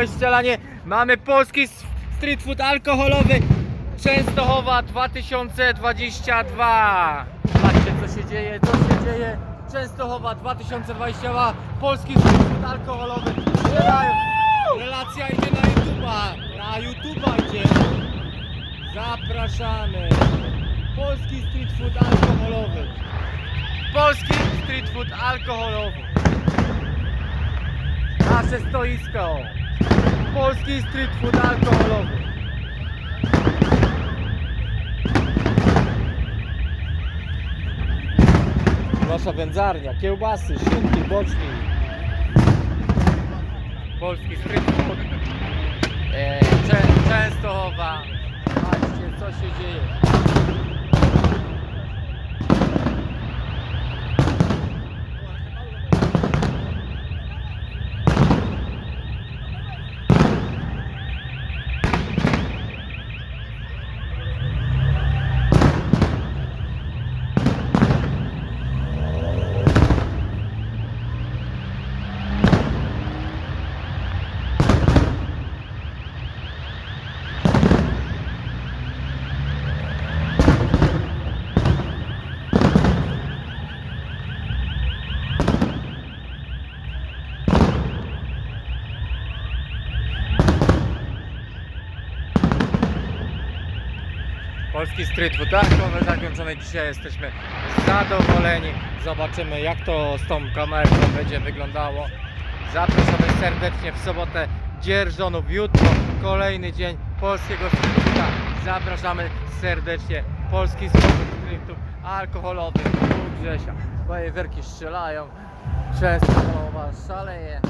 mamy strzelanie, mamy polski street food alkoholowy Częstochowa 2022. Patrzcie co się dzieje, co się dzieje. Częstochowa 2022, polski street food alkoholowy. Relacja idzie na YouTube'a, na YouTube'a idzie. Zapraszamy. Polski street food alkoholowy. Polski street food alkoholowy. Nasze stoisko. Polski street food alkoholowy. Nasza wędzarnia, kiełbasy, szynki, boczni. Polski street food. E, Czę, Częstochowa. Patrzcie co się dzieje. Polski street food darkowy zakończony. Dzisiaj jesteśmy zadowoleni. Zobaczymy jak to z tą kamerką będzie wyglądało. Zapraszamy serdecznie w sobotę Dzierżonów. Jutro kolejny dzień polskiego street. Zapraszamy serdecznie. Polski street food alkoholowy. U Grzesia. Fajerwerki strzelają. Często szaleje.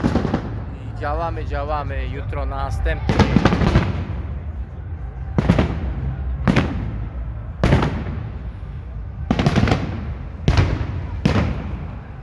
I działamy, działamy. Jutro następny.